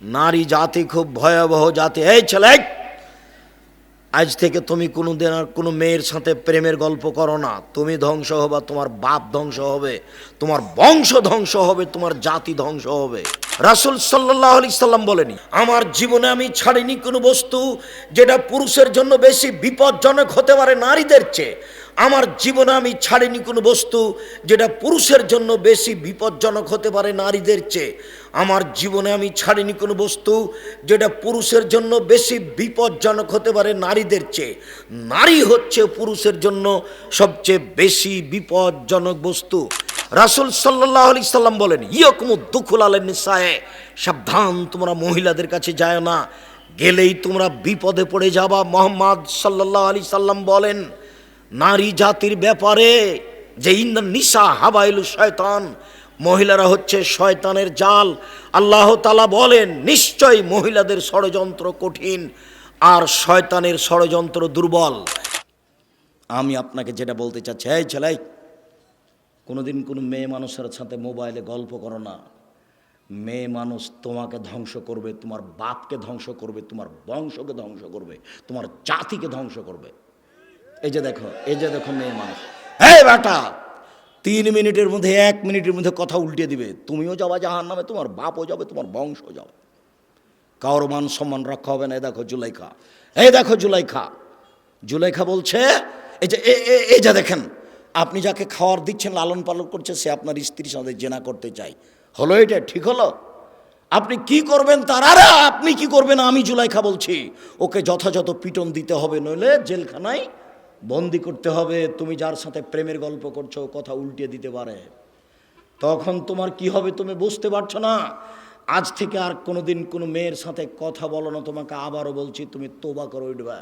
নারী জাতি খুব ভয়াবহ জাতি। এই ছেলে, আজ থেকে তুমি কোনো দিন আর কোনো মেয়ের সাথে প্রেমের গল্প করো না। তুমি ধ্বংস হবে, তোমার বাপ ধ্বংস হবে, তোমার বংশ ধ্বংস হবে, তোমার জাতি ধ্বংস হবে। রাসুল সাল্লাহ আলি সাল্লাম বলেনি, আমার জীবনে আমি ছাড়িনি কোনো বস্তু যেটা পুরুষের জন্য বেশি বিপজ্জনক হতে পারে নারীদের চেয়ে। আমার জীবনে আমি ছাড়িনি কোনো বস্তু যেটা পুরুষের জন্য বেশি বিপজ্জনক হতে পারে নারীদের চেয়ে। আমার জীবনে আমি ছাড়িনি কোনো বস্তু যেটা পুরুষের জন্য বেশি বিপজ্জনক হতে পারে নারীদের চেয়ে। নারী হচ্ছে পুরুষের জন্য সবচেয়ে বেশি বিপজ্জনক বস্তু। রাসুল সাল্লাহ আলি সাল্লাম বলেন ইয়কুমুদ দুখুল আলেন নিসায়, সাবধান, তোমরা মহিলাদের কাছে যায় না। গেলেই তোমরা বিপদে পড়ে যাবা। মোহাম্মদ সাল্লাহ আলি সাল্লাম বলেন নারী জাতির ব্যাপারে যে ইন্দা নিশা হাবাইলু শয়তান, মহিলারা হচ্ছে শয়তানের জাল। আল্লাহ তালা বলেন, নিশ্চয় মহিলাদের ষড়যন্ত্র কঠিন আর শয়তানের ষড়যন্ত্র দুর্বল। আমি আপনাকে যেটা বলতে চাচ্ছি, এই ছেলাই কোনোদিন কোনো মেয়ে মানুষের সাথে মোবাইলে গল্প করো না। মেয়ে মানুষ তোমাকে ধ্বংস করবে, তোমার বাপকে ধ্বংস করবে, তোমার বংশকে ধ্বংস করবে, তোমার জাতিকে ধ্বংস করবে। এই যে দেখো, এই যে দেখো মেয়ে মানুষ। এই বেটা, তিন মিনিটের মধ্যে, এক মিনিটের মধ্যে কথা উল্টে দিবে। তুমিও যাবা জাহান নামে তোমার বাপও যাবে, তোমার বংশ যাবে। কারোর মান সম্মান রক্ষা হবে না, এই দেখো জুলাইখা। এই দেখো জুলাইখা। জুলাইখা বলছে, এই যে এই যে দেখেন, আপনি যাকে খাওয়ার দিচ্ছেন, লালন পালন করছে, সে আপনার স্ত্রীর সাথে জেনা করতে চাই হলো এটা? ঠিক হলো? আপনি কি করবেন তার? আরে আপনি কি করবেন? আমি জুলাইখা বলছি। ওকে যথাযথ পিটন দিতে হবে, নইলে জেলখানায় বন্দি করতে হবে, তুমি যার সাথে প্রেমের গল্প করছ, কথা উল্টে দিতে পারে। তখন তোমার কি হবে তুমি বুঝতে পারছ না। আজ থেকে আর কোনো দিন কোনো মেয়ের সাথে কথা বলো না, তোমাকে আবারও বলছি, তুমি তোবা করে উঠবে।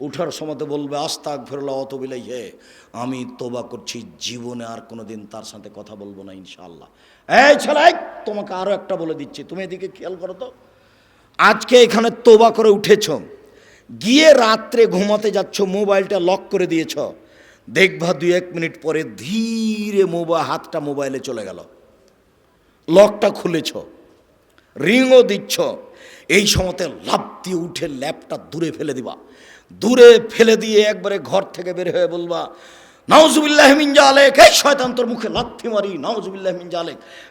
উঠার সময় বলবে আস্তাক ফেরলা অত বিলাই হে আমি তোবা করছি, জীবনে আর কোনোদিন তার সাথে কথা বলব না ইনশাল্লাহ এই ছেলে তোমাকে আরও একটা বলে দিচ্ছি। তুমি এদিকে খেয়াল করো তো। আজকে এখানে তোবা করে উঠেছ। গিয়ে রাত্রে ঘুমাতে যাচ্ছ, মোবাইলটা লক করে দিয়েছ। দেখবা দুই এক মিনিট পরে ধীরে মোবাইল হাতটা মোবাইলে চলে গেল। লকটা খুলেছ, রিংও দিচ্ছ। এই সময়তে লাভ দিয়ে উঠে ল্যাপটা দূরে ফেলে দিবা। দূরে ফেলে দিয়ে একবারে ঘর থেকে বের হয়ে বলবা নাউজুবিল্লাহ জালেক, এই শয়তান তোর মুখে লাথি মারি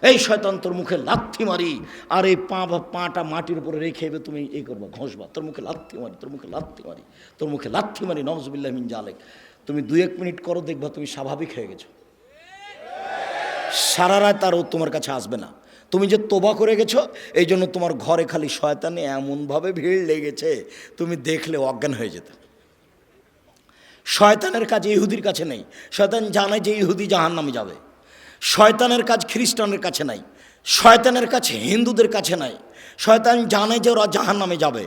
এই শয়তান তোর মুখে লাথি মারি, আর এই পা বা পাটা মাটির উপরে রেখে এবার তুমি এই ঘষবা, তোর মুখে লাথি মারি, তোর মুখে লাথি মারি, তোর মুখে লাথি মারি তুমি দুই এক মিনিট করো, দেখবা তুমি স্বাভাবিক হয়ে গেছো। সারা রাত আর ও তোমার কাছে আসবে না। তুমি যে তোবা করে গেছো, এই জন্য তোমার ঘরে খালি শয়তানে এমনভাবে ভিড় লেগেছে, তুমি দেখলে অজ্ঞান হয়ে যেতে। শয়তানের কাজ ইহুদির কাছে নেই। শয়তান জানে যে ইহুদি জাহান নামে যাবে। শয়তানের কাজ খ্রিস্টানের কাছে নাই। শয়তানের কাছে হিন্দুদের কাছে নাই। শয়তান জানে যে ওরা জাহান নামে যাবে।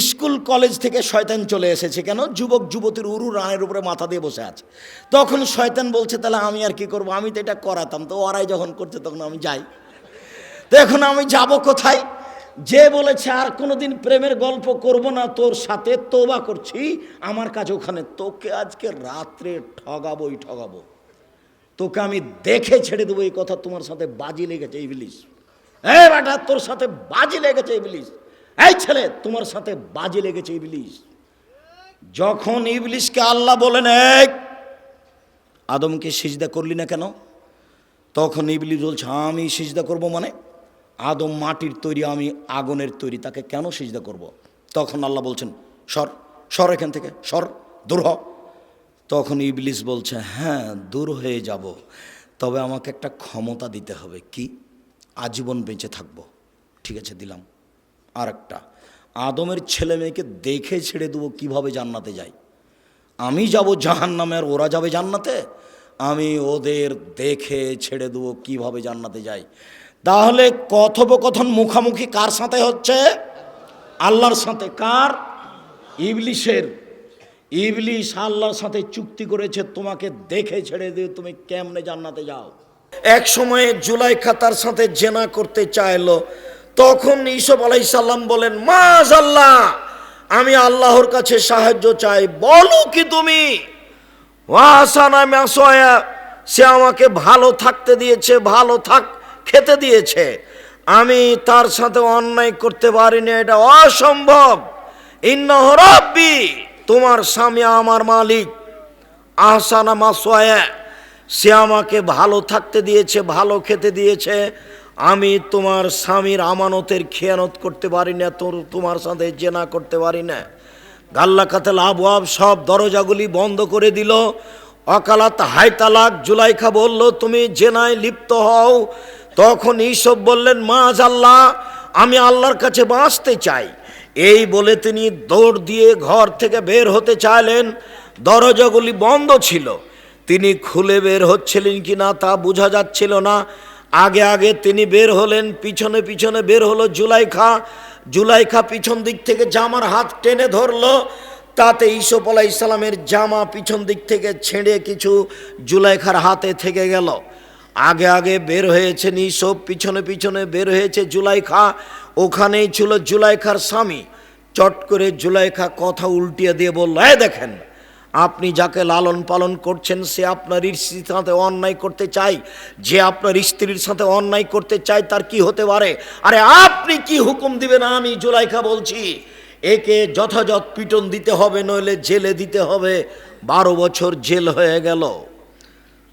স্কুল, কলেজ থেকে শয়তান চলে এসেছে কেন? যুবক, যুবতীর উরু রানের উপরে মাথা দিয়ে বসে আছে। তখন শয়তান বলছে, তাহলে আমি আর কি করব? আমি তো এটা করাতাম। তো ওরাই যখন করছে, তখন আমি যাই। তো এখন আমি যাব কোথায়? যে বলেছে, আর কোনোদিন প্রেমের গল্প করব না, তোর সাথে তোবা করছি, আমার কাছে ওখানে, তোকে আজকে রাত্রে ঠগাবোই ঠগাবো। তোকে আমি দেখে ছেড়ে দেবো, এই কথা তোমার সাথে বাজি লেগেছে ইবলিশ এই বেটা, তোর সাথে বাজি লেগেছে ইবলিশ এই ছেলে, তোমার সাথে বাজি লেগেছে ইবলিশ যখন ইবলিশকে আল্লাহ বলেন এক আদমকে সিজদা করলি না কেন? তখন ইবলিশ বলছে, আমি সিজদা করব মানে? আদম মাটির তৈরি, আমি আগুনের তৈরি, তাকে কেন সিজদা করব। তখন আল্লাহ বলছেন, সর সর এখান থেকে, সর, দূর হ। তখন ইবলিস বলছে হ্যাঁ দূর হয়ে যাব, তবে আমাকে একটা ক্ষমতা দিতে হবে, কি? আজীবন বেঁচে থাকব। ঠিক আছে, দিলাম। আর একটা আদমের ছেলে মেয়েকে দেখে ছেড়ে দেবো, কীভাবে জান্নাতে যায় আমি যাব জাহান নামে আর ওরা যাবে জান্নাতে? আমি ওদের দেখে ছেড়ে দেবো, কীভাবে জান্নাতে যাই? তাহলে কথোপকথন মুখামুখি কার সাথে হচ্ছে? আল্লাহর সাথে। কার? ইবলিশের। ইবলিশ আল্লাহর সাথে চুক্তি করেছে, তোমাকে দেখে ছেড়ে দিয়ে তুমি কেমনে জান্নাতে যাও? এক সময়ে জুলাই খাতার সাথে জেনা করতে চাইলো, তখন ইসব আলাইসাল্লাম বলেন মাজ আল্লাহ আমি আল্লাহর কাছে সাহায্য চাই। বলো কি তুমি? সে আমাকে ভালো থাকতে দিয়েছে, ভালো থাক খেতে দিয়েছে। আমি তার সাথে অন্যায় করতে পারিনি, এটা অসম্ভব। ইন্নহ রব্বি, তোমার স্বামী আমার মালিক। আহসানা মাসোয়া সে আমাকে ভালো থাকতে দিয়েছে, ভালো খেতে দিয়েছে। আমি তোমার স্বামীর আমানতের খেয়ানত করতে পারি না তোর তোমার সাথে জেনা করতে পারি না গাল্লা কাতাল আবওয়াব সব দরজাগুলি বন্ধ করে দিল। অকালাত হাইতালাক জুলাইখা বলল, তুমি জেনায় লিপ্ত হও। তখন ঈসব বললেন মা আল্লাহ আমি আল্লাহর কাছে বাঁচতে চাই। এই বলে তিনি দৌড় দিয়ে ঘর থেকে বের হতে চাইলেন। দরজাগুলি বন্ধ ছিল। তিনি খুলে বের হচ্ছিলেন কি না তা বোঝা যাচ্ছিল না। আগে আগে তিনি বের হলেন, পিছনে পিছনে বের হলো জুলাইখা। জুলাইখা পিছন দিক থেকে জামার হাত টেনে ধরলো। তাতে ইসুফ আলাহ ইসলামের জামা পিছন দিক থেকে ছেড়ে কিছু জুলাইখার হাতে থেকে গেল। আগে আগে বের হয়েছেন ইসব পিছনে পিছনে বের হয়েছে জুলাইখা। ওখানেই ছিল জুলাইখার স্বামী। চট করে জুলাইখা কথা উল্টিয়ে দিয়ে বলল, এই দেখেন, আপনি যাকে লালন পালন করছেন, সে আপনার স্ত্রীর সাথে অন্যায় করতে চাই যে আপনার স্ত্রীর সাথে অন্যায় করতে চায়, তার কি হতে পারে? আরে আপনি কি হুকুম দিবেন আমি জুলাইখা বলছি? একে যথাযথ পিটন দিতে হবে, নইলে জেলে দিতে হবে। বারো বছর জেল হয়ে গেল।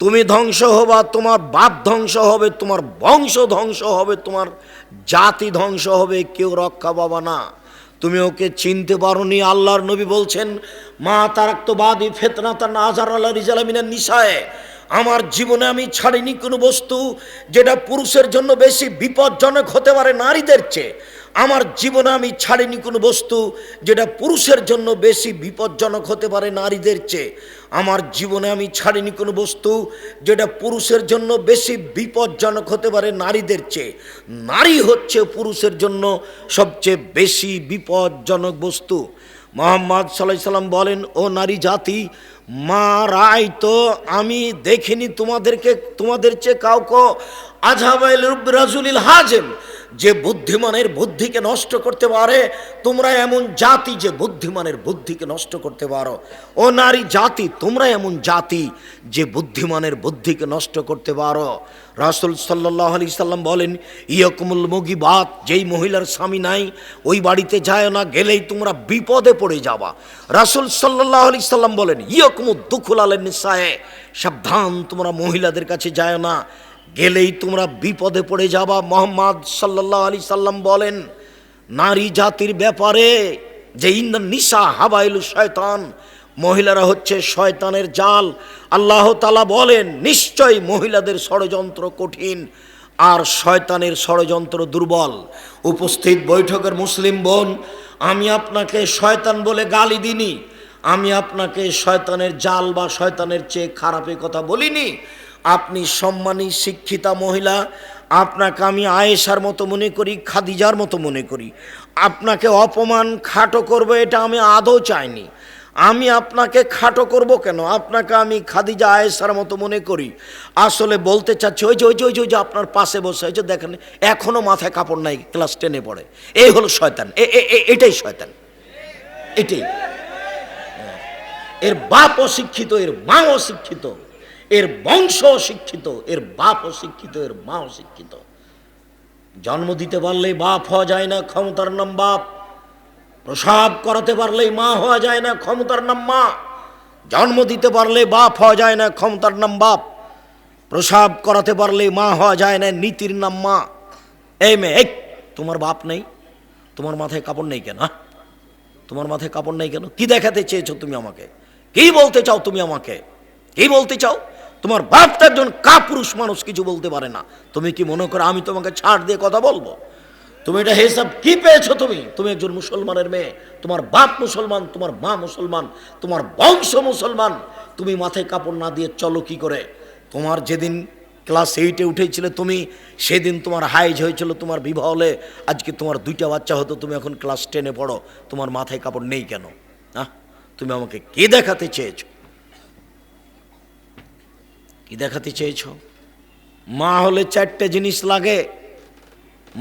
তুমি ধ্বংস হবা, তোমার বাপ ধ্বংস হবে, তোমার বংশ ধ্বংস হবে, তোমার জাতি ধ্বংস হবে, কেউ রক্ষা পাবা না। তুমি ওকে চিনতে পারোনি, আল্লাহর নবী বলছেন, মা তারাক্তবাদী ফেতনা তার নাজার আল্লাহ রিজালামিনের নিশায় আমার জীবনে আমি ছাড়িনি কোনো বস্তু যেটা পুরুষের জন্য বেশি বিপজ্জনক হতে পারে নারীদের চেয়ে। আমার জীবনে আমি ছাড়িনি কোনো বস্তু যেটা পুরুষের জন্য বেশি বিপজ্জনক হতে পারে নারীদের চেয়ে। আমার জীবনে আমি ছাড়িনি কোনো বস্তু যেটা পুরুষের জন্য বেশি বিপজ্জনক হতে পারে নারীদের চেয়ে। নারী হচ্ছে পুরুষের জন্য সবচেয়ে বেশি বিপজ্জনক বস্তু। মোহাম্মদ সাল্লাহ সাল্লাম বলেন, ও নারী জাতি মা রায় তো আমি দেখিনি তোমাদেরকে, তোমাদের চেয়ে কাউকে। আজহাবাইল রাজুলিল হাজেম যে বুদ্ধিমানের বুদ্ধিকে নষ্ট করতে পারে, তোমরা এমন জাতি যে বুদ্ধিমানের বুদ্ধিকে নষ্ট করতে পারো। ও নারী জাতি, তোমরা এমন জাতি যে বুদ্ধিমানের বুদ্ধিকে নষ্ট করতে পারো। রাসুল সাল্লাহ আলি সাল্লাম বলেন, ইয়কুমুল মুগিবাত, যেই মহিলার স্বামী নাই, ওই বাড়িতে যায় না, গেলেই তোমরা বিপদে পড়ে যাবা। রাসুল সাল্লাহ আলি সাল্লাম বলেন, ইয়কুমুদ দুখুল আলেন নিসায়, সাবধান, তোমরা মহিলাদের কাছে যায় না। গেলেই তোমরা বিপদে পড়ে যাবা, মোহাম্মদ সাল্লাহ আলি সাল্লাম বলেন, নারী জাতির ব্যাপারে যে ইন্দ্র নিশা হাবাইল শয়তান, মহিলারা হচ্ছে শয়তানের জাল। আল্লাহ তালা বলেন নিশ্চয় মহিলাদের ষড়যন্ত্র কঠিন আর শয়তানের ষড়যন্ত্র দুর্বল। উপস্থিত বৈঠকের মুসলিম বোন, আমি আপনাকে শয়তান বলে গালি দিনি আমি আপনাকে শয়তানের জাল বা শয়তানের চেয়ে খারাপের কথা বলিনি। আপনি সম্মানী, শিক্ষিতা মহিলা, আপনাকে আমি আয়েশার মতো মনে করি, খাদিজার মতো মনে করি। আপনাকে অপমান, খাটো করব, এটা আমি আদৌ চাইনি। আমি আপনাকে খাটো করব কেন? আপনাকে আমি খাদিজা, আয়েশার মতো মনে করি। আসলে বলতে চাচ্ছি, ওই যে ওই যে ওই যে ওই যে আপনার পাশে বসে যে দেখেন এখনও মাথায় কাপড় নাই, ক্লাস টেনে পড়ে। এই হলো শয়তান এটাই শয়তান। এটাই। এর বাপ অশিক্ষিত এর মা অশিক্ষিত এর বংশ অশিক্ষিত এর বাপ অশিক্ষিত এর মা অশিক্ষিত জন্ম দিতে পারলেই বাপ হওয়া যায় না, ক্ষমতার নাম বাপ। প্রসাব করাতে পারলেই মা হওয়া যায় না, ক্ষমতার নাম মা। জন্ম দিতে পারলে বাপ হওয়া যায় না, ক্ষমতার নাম বাপ। প্রসাব করাতে পারলে মা হওয়া যায় না, নীতির নাম মা। এই মেয়ে তোমার বাপ নেই? তোমার মাথায় কাপড় নেই কেন হ্যাঁ? তোমার মাথায় কাপড় নেই কেন? কি দেখাতে চেয়েছো তুমি আমাকে? কি বলতে চাও তুমি আমাকে? কি বলতে চাও? তোমার বাপ তো একজন কাপুরুষ মানুষ, কিছু বলতে পারে না। তুমি কি মনে করো আমি তোমাকে ছাড় দিয়ে কথা বলব? তুমি এটা হিসাব কি পেয়েছ তুমি? তুমি একজন মুসলমানের মেয়ে, তোমার বাপ মুসলমান, তোমার মা মুসলমান, তোমার বংশ মুসলমান। তুমি মাথায় কাপড় না দিয়ে চলো কি করে? তোমার যেদিন ক্লাস এইটে উঠেছিলে তুমি, সেদিন তোমার হাইজ হয়েছিল তোমার বিবাহ হলে আজকে তোমার দুইটা বাচ্চা হতো, তুমি এখন ক্লাস টেনে পড়ো। তোমার মাথায় কাপড় নেই কেন? হ্যাঁ তুমি আমাকে কে দেখাতে চেয়েছো? কি দেখাতে চেয়েছ? মা হলে চারটে জিনিস লাগে।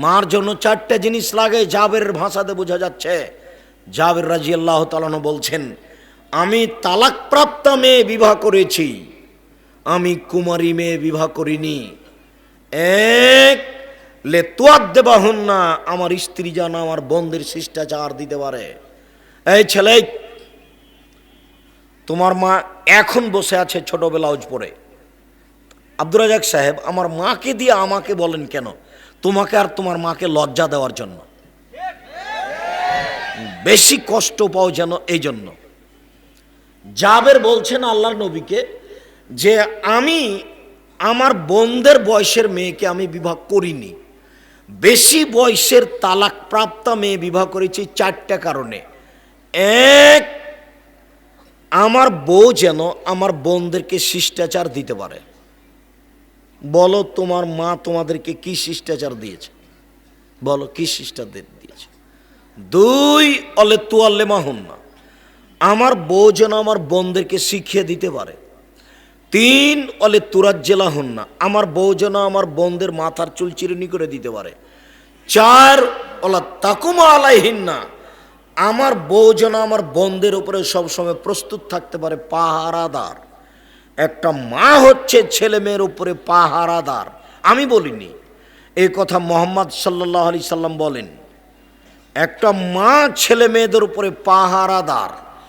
মার জন্য চারটে জিনিস লাগে জাবের ভাষাতে বোঝা যাচ্ছে। জাবের রাজি আল্লাহ তালানো বলছেন, আমি তালাকপ্রাপ্ত মেয়ে বিবাহ করেছি। আমি কুমারী মেয়ে বিবাহ করিনি। এক, লে তোয়ার দেবাহন না আমার স্ত্রী যেন আমার বন্ধের শিষ্টাচার দিতে পারে। এই ছেলে, তোমার মা এখন বসে আছে ছোট ব্লাউজ পরে আব্দুর রাজাক সাহেব, আমার মাকে দিয়ে আমাকে বলেন কেন? তোমাকে আর তোমার মাকে লজ্জা দেওয়ার জন্য। বেশি কষ্ট পাও যেন এই জন্য। জাবের বলছেন আল্লাহর নবীকে যে, আমি আমার বোনদের বয়সের মেয়েকে আমি বিবাহ করিনি। বেশি বয়সের তালাক প্রাপ্ত মেয়ে বিবাহ করেছি চারটা কারণে। এক, আমার বউ যেন আমার বোনদেরকে শিষ্টাচার দিতে পারে। বলো তোমার মা তোমাদেরকে কি শিষ্টাচার দিয়েছে? বলো, কি শিষ্টাচার দিয়েছে? দুই, অলে তুয়াল্লে মাহুন না। আমার বউ যেন আমার বোনদেরকে শিখিয়ে দিতে পারে। তিন, অলে তুরাজ্জেলা হন না। আমার বউ যেন আমার বোনদের মাথার চুল চিরুনি করে দিতে পারে। চার, অলা তাকুমা আলাইহিন না। আমার বউ যেন আমার বোনদের উপরে সবসময় প্রস্তুত থাকতে পারে, পাহারাদার। একটা মা হচ্ছে ছেলে মেয়ের উপরে পাহারাদার। আমি বলিনি। এই কথা মোহাম্মদ সাল্লাহ আলি সাল্লাম বলেন, একটা মা ছেলে মেয়েদের উপরে পাহারাদার।